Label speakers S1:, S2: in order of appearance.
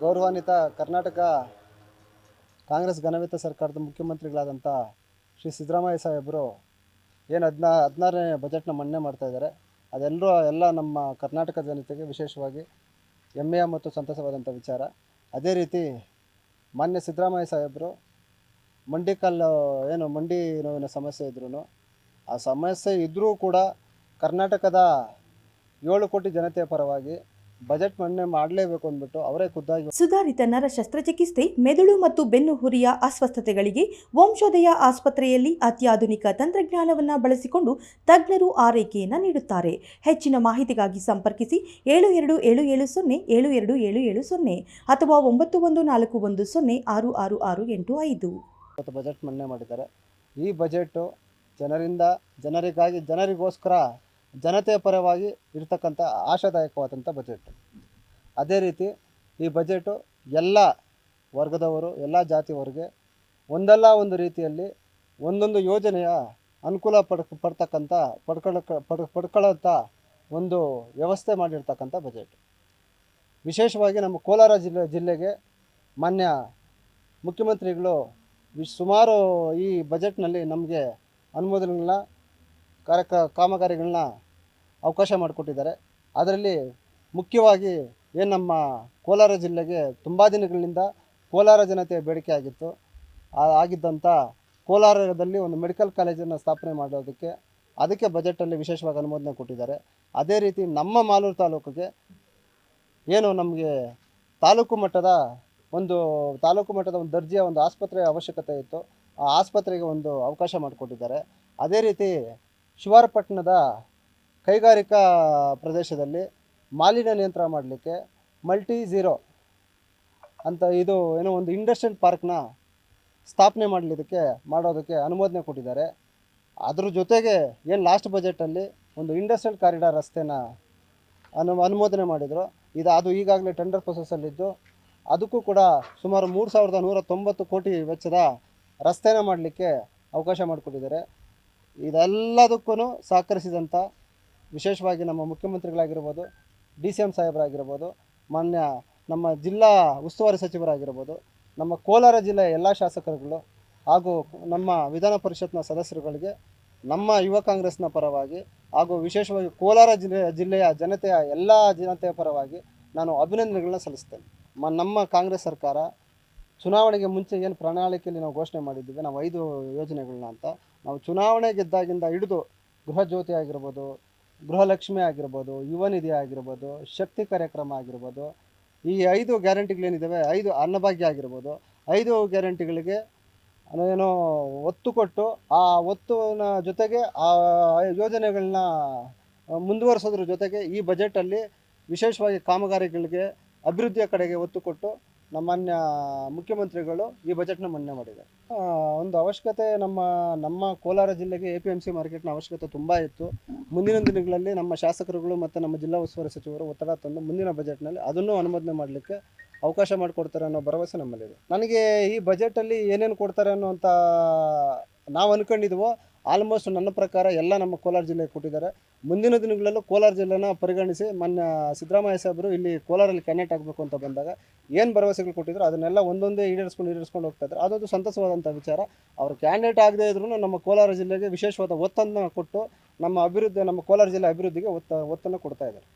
S1: ಗೌರವಾನ್ವಿತ ಕರ್ನಾಟಕ ಕಾಂಗ್ರೆಸ್ ಘನವಿತ ಸರ್ಕಾರದ ಮುಖ್ಯಮಂತ್ರಿಗಳಾದಂಥ ಶ್ರೀ ಸಿದ್ದರಾಮಯ್ಯ ಸಾಹೇಬರು ಏನು ಹದಿನಾ, ಹದಿನಾರನೇ ಬಜೆಟ್ನ ಮನ್ನೆ ಮಾಡ್ತಾ ಇದ್ದಾರೆ. ಅದೆಲ್ಲರೂ ಎಲ್ಲ ನಮ್ಮ ಕರ್ನಾಟಕ ಜನತೆಗೆ ವಿಶೇಷವಾಗಿ ಹೆಮ್ಮೆಯ ಮತ್ತು ಸಂತಸವಾದಂಥ ವಿಚಾರ. ಅದೇ ರೀತಿ ಮಾನ್ಯ ಸಿದ್ದರಾಮಯ್ಯ ಸಾಹೇಬರು ಮಂಡಿ ಕಲ್ಲು ಏನು ಮಂಡಿ ನೋವಿನ ಸಮಸ್ಯೆ ಇದ್ರೂ ಆ ಸಮಸ್ಯೆ ಇದ್ದರೂ ಕೂಡ ಕರ್ನಾಟಕದ ಏಳು ಕೋಟಿ ಜನತೆಯ ಪರವಾಗಿ ಬಜೆಟ್ ಮಂಡನೆ ಮಾಡಲೇಬೇಕು ಅಂದ್ಬಿಟ್ಟು ಅವರೇ ಖುದ್ದಾಗಿ
S2: ಸುಧಾರಿತ ನರ ಶಸ್ತ್ರಚಿಕಿತ್ಸೆ ಮೆದುಳು ಮತ್ತು ಬೆನ್ನು ಹುರಿಯ ಅಸ್ವಸ್ಥತೆಗಳಿಗೆ ವಂಶೋದಯ ಆಸ್ಪತ್ರೆಯಲ್ಲಿ ಅತ್ಯಾಧುನಿಕ ತಂತ್ರಜ್ಞಾನವನ್ನು ಬಳಸಿಕೊಂಡು ತಜ್ಞರು ಆರೈಕೆಯನ್ನು ನೀಡುತ್ತಾರೆ. ಹೆಚ್ಚಿನ ಮಾಹಿತಿಗಾಗಿ ಸಂಪರ್ಕಿಸಿ ಏಳು ಎರಡು ಏಳು ಏಳು ಸೊನ್ನೆ ಏಳು ಎರಡು ಏಳು ಏಳು ಸೊನ್ನೆ ಅಥವಾ ಒಂಬತ್ತು ಒಂದು ನಾಲ್ಕು ಒಂದು ಸೊನ್ನೆ ಆರು ಆರು ಆರು ಎಂಟು ಐದು.
S1: ಬಜೆಟ್ ಮಂಡನೆ ಮಾಡಿದ್ದಾರೆ. ಈ ಬಜೆಟ್ ಜನರಿಂದ ಜನರಿಗಾಗಿ ಜನರಿಗೋಸ್ಕರ ಜನತೆಯ ಪರವಾಗಿ ಇರ್ತಕ್ಕಂಥ ಆಶಾದಾಯಕವಾದಂಥ ಬಜೆಟ್ ಅದೇ ರೀತಿ ಈ ಬಜೆಟು ಎಲ್ಲ ವರ್ಗದವರು, ಎಲ್ಲ ಜಾತಿಯವರಿಗೆ ಒಂದಲ್ಲ ಒಂದು ರೀತಿಯಲ್ಲಿ ಒಂದೊಂದು ಯೋಜನೆಯ ಅನುಕೂಲ ಪಡ್ ಪಡ್ತಕ್ಕಂಥ ಪಡ್ಕೊಳ್ಳೋಕೆ ಪಡ್ ಪಡ್ಕೊಳ್ಳೋಂಥ ಒಂದು ವ್ಯವಸ್ಥೆ ಮಾಡಿರ್ತಕ್ಕಂಥ ಬಜೆಟ್ ವಿಶೇಷವಾಗಿ ನಮ್ಮ ಕೋಲಾರ ಜಿಲ್ಲೆ, ಜಿಲ್ಲೆಗೆ ಮಾನ್ಯ ಮುಖ್ಯಮಂತ್ರಿಗಳು ಸುಮಾರು ಈ ಬಜೆಟ್ನಲ್ಲಿ ನಮಗೆ ಅನುಮೋದನೆಗಳನ್ನ ಕಾರ್ಯಕ, ಕಾಮಗಾರಿಗಳನ್ನ ಅವಕಾಶ ಮಾಡಿಕೊಟ್ಟಿದ್ದಾರೆ. ಅದರಲ್ಲಿ ಮುಖ್ಯವಾಗಿ ಏನು ನಮ್ಮ ಕೋಲಾರ ಜಿಲ್ಲೆಗೆ ತುಂಬ ದಿನಗಳಿಂದ ಕೋಲಾರ ಜನತೆ ಬೇಡಿಕೆ ಆಗಿತ್ತು. ಆಗಿದ್ದಂಥ ಕೋಲಾರದಲ್ಲಿ ಒಂದು ಮೆಡಿಕಲ್ ಕಾಲೇಜನ್ನು ಸ್ಥಾಪನೆ ಮಾಡೋದಕ್ಕೆ ಅದಕ್ಕೆ ಬಜೆಟಲ್ಲಿ ವಿಶೇಷವಾಗಿ ಅನುಮೋದನೆ ಕೊಟ್ಟಿದ್ದಾರೆ. ಅದೇ ರೀತಿ ನಮ್ಮ ಮಾಲೂರು ತಾಲೂಕಿಗೆ ಏನು ನಮಗೆ ತಾಲೂಕು ಮಟ್ಟದ ಒಂದು, ತಾಲೂಕು ಮಟ್ಟದ ಒಂದು ದರ್ಜೆಯ ಒಂದು ಆಸ್ಪತ್ರೆಯ ಅವಶ್ಯಕತೆ ಇತ್ತು. ಆ ಆಸ್ಪತ್ರೆಗೆ ಒಂದು ಅವಕಾಶ ಮಾಡಿಕೊಟ್ಟಿದ್ದಾರೆ. ಅದೇ ರೀತಿ ಶಿವಾರಪಟ್ಟಣದ ಕೈಗಾರಿಕಾ ಪ್ರದೇಶದಲ್ಲಿ ಮಾಲಿನ್ಯ ನಿಯಂತ್ರಣ ಮಾಡಲಿಕ್ಕೆ ಮಲ್ಟಿ ಝೀರೋ ಅಂತ ಇದು ಏನೋ ಒಂದು ಇಂಡಸ್ಟ್ರಿಯಲ್ ಪಾರ್ಕ್ನ ಸ್ಥಾಪನೆ ಮಾಡಲಿದ್ದಕ್ಕೆ ಮಾಡೋದಕ್ಕೆ ಅನುಮೋದನೆ ಕೊಟ್ಟಿದ್ದಾರೆ. ಅದ್ರ ಜೊತೆಗೆ ಏನು ಲಾಸ್ಟ್ ಬಜೆಟಲ್ಲಿ ಒಂದು ಇಂಡಸ್ಟ್ರಿಯಲ್ ಕಾರಿಡಾರ್ ರಸ್ತೆನ ಅನು ಅನುಮೋದನೆ ಮಾಡಿದರು. ಇದು ಅದು ಈಗಾಗಲೇ ಟೆಂಡರ್ ಪ್ರೊಸೆಸಲ್ಲಿದ್ದು ಅದಕ್ಕೂ ಕೂಡ ಸುಮಾರು ಮೂರು ಸಾವಿರದ ನೂರ ತೊಂಬತ್ತು ಕೋಟಿ ವೆಚ್ಚದ ರಸ್ತೆನ ಮಾಡಲಿಕ್ಕೆ ಅವಕಾಶ ಮಾಡಿಕೊಟ್ಟಿದ್ದಾರೆ. ಇದೆಲ್ಲದಕ್ಕೂ ಸಹಕರಿಸಿದಂಥ ವಿಶೇಷವಾಗಿ ನಮ್ಮ ಮುಖ್ಯಮಂತ್ರಿಗಳಾಗಿರ್ಬೋದು, ಡಿ ಸಿ ಎಂ ಸಾಹೇಬರಾಗಿರ್ಬೋದು, ಮಾನ್ಯ ನಮ್ಮ ಜಿಲ್ಲಾ ಉಸ್ತುವಾರಿ ಸಚಿವರಾಗಿರ್ಬೋದು, ನಮ್ಮ ಕೋಲಾರ ಜಿಲ್ಲೆಯ ಎಲ್ಲ ಶಾಸಕರುಗಳು ಹಾಗೂ ನಮ್ಮ ವಿಧಾನ ಪರಿಷತ್ನ ಸದಸ್ಯರುಗಳಿಗೆ, ನಮ್ಮ ಯುವ ಕಾಂಗ್ರೆಸ್ನ ಪರವಾಗಿ ಹಾಗೂ ವಿಶೇಷವಾಗಿ ಕೋಲಾರ ಜಿಲ್ಲೆ, ಜಿಲ್ಲೆಯ ಜನತೆಯ ಎಲ್ಲ ಜನತೆಯ ಪರವಾಗಿ ನಾನು ಅಭಿನಂದನೆಗಳನ್ನ ಸಲ್ಲಿಸ್ತೇನೆ. ಮ, ನಮ್ಮ ಕಾಂಗ್ರೆಸ್ ಸರ್ಕಾರ ಚುನಾವಣೆಗೆ ಮುಂಚೆ ಏನು ಪ್ರಣಾಳಿಕೆಯಲ್ಲಿ ನಾವು ಘೋಷಣೆ ಮಾಡಿದ್ದೀವಿ, ನಾವು ಐದು ಯೋಜನೆಗಳನ್ನ ಅಂತ. ನಾವು ಚುನಾವಣೆ ಗೆದ್ದಾಗಿಂದ ಹಿಡಿದು ಗೃಹ ಜ್ಯೋತಿ ಆಗಿರ್ಬೋದು ಗೃಹಲಕ್ಷ್ಮಿ ಆಗಿರ್ಬೋದು ಯುವ ನಿಧಿ ಆಗಿರ್ಬೋದು, ಶಕ್ತಿ ಕಾರ್ಯಕ್ರಮ ಆಗಿರ್ಬೋದು, ಈ ಐದು ಗ್ಯಾರಂಟಿಗಳೇನಿದ್ದಾವೆ ಐದು ಅನ್ನಭಾಗ್ಯ ಆಗಿರ್ಬೋದು, ಐದು ಗ್ಯಾರಂಟಿಗಳಿಗೆ ಏನೋ ಒತ್ತು ಕೊಟ್ಟು ಆ ಒತ್ತುನ ಜೊತೆಗೆ ಆ ಯೋಜನೆಗಳನ್ನ ಮುಂದುವರಿಸೋದ್ರ ಜೊತೆಗೆ ಈ ಬಜೆಟಲ್ಲಿ ವಿಶೇಷವಾಗಿ ಕಾಮಗಾರಿಗಳಿಗೆ, ಅಭಿವೃದ್ಧಿಯ ಕಡೆಗೆ ಒತ್ತು ಕೊಟ್ಟು ನಮ್ಮ ಮುಖ್ಯಮಂತ್ರಿಗಳು ಈ ಬಜೆಟ್ನ ಮನ್ನೆ ಮಾಡಿದ್ದಾರೆ. ಆ, ಒಂದು ಅವಶ್ಯಕತೆ ನಮ್ಮ ನಮ್ಮ ಕೋಲಾರ ಜಿಲ್ಲೆಗೆ ಎ ಪಿ ಎಂ ಸಿ ಮಾರ್ಕೆಟ್ನ ಅವಶ್ಯಕತೆ ತುಂಬ ಇತ್ತು. ಮುಂದಿನ ದಿನಗಳಲ್ಲಿ ನಮ್ಮ ಶಾಸಕರುಗಳು ಮತ್ತು ನಮ್ಮ ಜಿಲ್ಲಾ ಉಸ್ತುವಾರಿ ಸಚಿವರು ಒತ್ತಡ ತಂದು ಮುಂದಿನ ಬಜೆಟ್ನಲ್ಲಿ ಅದನ್ನು ಅನುಮೋದನೆ ಮಾಡಲಿಕ್ಕೆ ಅವಕಾಶ ಮಾಡಿಕೊಡ್ತಾರೆ ಅನ್ನೋ ಭರವಸೆ ನಮ್ಮಲ್ಲಿದೆ. ನನಗೆ ಈ ಬಜೆಟಲ್ಲಿ ಏನೇನು ಕೊಡ್ತಾರೆ ಅನ್ನೋಂಥ ನಾವು ಅಂದ್ಕೊಂಡಿದ್ವೋ ಆಲ್ಮೋಸ್ಟ್ ನನ್ನ ಪ್ರಕಾರ ಎಲ್ಲ ನಮ್ಮ ಕೋಲಾರ ಜಿಲ್ಲೆಗೆ ಕೊಟ್ಟಿದ್ದಾರೆ. ಮುಂದಿನ ದಿನಗಳಲ್ಲೂ ಕೋಲಾರ ಜಿಲ್ಲೆನ ಪರಿಗಣಿಸಿ ಮೊನ್ನೆ ಸಿದ್ದರಾಮಯ್ಯ ಸಾಹೇಬರು ಇಲ್ಲಿ ಕೋಲಾರಲ್ಲಿ ಕ್ಯಾಂಡೆಟ್ ಆಗಬೇಕು ಅಂತ ಬಂದಾಗ ಏನು ಭರವಸೆಗಳು ಕೊಟ್ಟಿದ್ರು ಅದನ್ನೆಲ್ಲ ಒಂದೊಂದೇ ಈಡೇರಿಸ್ಕೊಂಡು ಈಡೇರಿಸ್ಕೊಂಡು ಹೋಗ್ತಾ ಇದ್ದಾರೆ. ಅದೊಂದು ಸಂತಸವಾದಂಥ ವಿಚಾರ. ಅವರು ಕ್ಯಾಂಡಿಡೇಟ್ ಆಗದೇ ಇದ್ರೂ ನಮ್ಮ ಕೋಲಾರ ಜಿಲ್ಲೆಗೆ ವಿಶೇಷವಾದ ಒತ್ತನ್ನು ಕೊಟ್ಟು ನಮ್ಮ ಅಭಿವೃದ್ಧಿ, ನಮ್ಮ ಕೋಲಾರ ಜಿಲ್ಲೆ ಅಭಿವೃದ್ಧಿಗೆ ಒತ್ತ, ಒತ್ತನ್ನು ಕೊಡ್ತಾ ಇದ್ದಾರೆ.